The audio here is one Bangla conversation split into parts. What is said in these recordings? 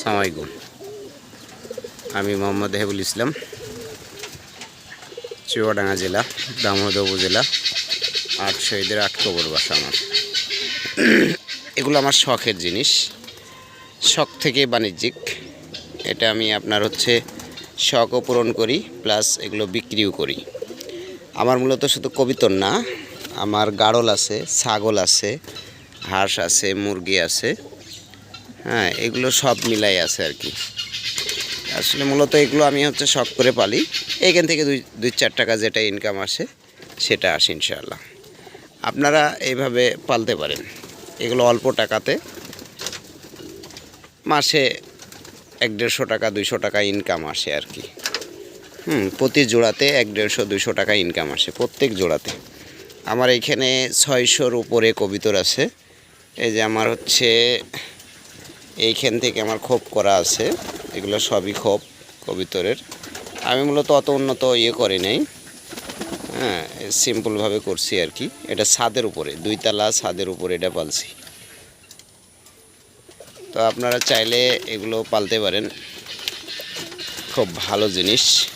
সালামালাইকুম আমি মোহাম্মদ হেবুল ইসলাম, চুয়াডাঙ্গা জেলা, দামোদর উপজেলা আট শহীদের আট কবর বাসা আমার। এগুলো আমার শখের জিনিস। শখ থেকে বাণিজ্যিক। এটা আমি আপনার হচ্ছে শখও পূরণ করি, প্লাস এগুলো বিক্রিও করি। আমার মূলত শুধু কবিতর না, আমার গাড়ল আছে, ছাগল আছে, হাঁস আছে, মুরগি আছে। হ্যাঁ এগুলো সব মিলাই আছে আর কি। আসলে মূলত এগুলো আমি হচ্ছে শখ করে পালি। এখান থেকে দুই দুই চার টাকা যেটা ইনকাম আসে, সেটা আসে ইনশাআল্লাহ। আপনারা এইভাবে পালতে পারেন। এগুলো অল্প টাকাতে। মাসে এক দেড়শো টাকা, দুইশো টাকা ইনকাম আসে আর কি। হুম, প্রতি জোড়াতে এক দেড়শো, দুইশো টাকা ইনকাম আসে প্রত্যেক জোড়াতে। আমার এইখানে ছয়শোর উপরে কবিতর আছে। এই যে আমার হচ্ছে এইখান থেকে আমার খোপ করা আছে। এগুলো সবই খোপ, কবিতরের। আমি মূলত অত উন্নত ইয়ে করি নাই। হ্যাঁ সিম্পলভাবে করছি আর কি। এটা ছাদের উপরে, দুইতলা ছাদের উপরে এটা পালছি। তো আপনারা চাইলে এগুলো পালতে পারেন। খুব ভালো জিনিস।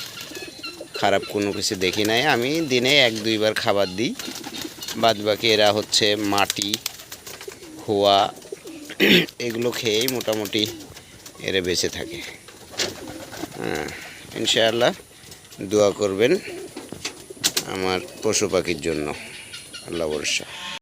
খারাপ কোনো কিছু দেখি নাই। আমি দিনে এক, দুইবার খাবার দিই। বাদ বাকি এরা হচ্ছে মাটি, খোয়া এগুলো খেয়েই মোটামুটি এরা বেঁচে থাকে। হ্যাঁ ইনশাআল্লাহ দোয়া করবেন আমার পশু পাখির জন্য। আল্লাহ ভরসা।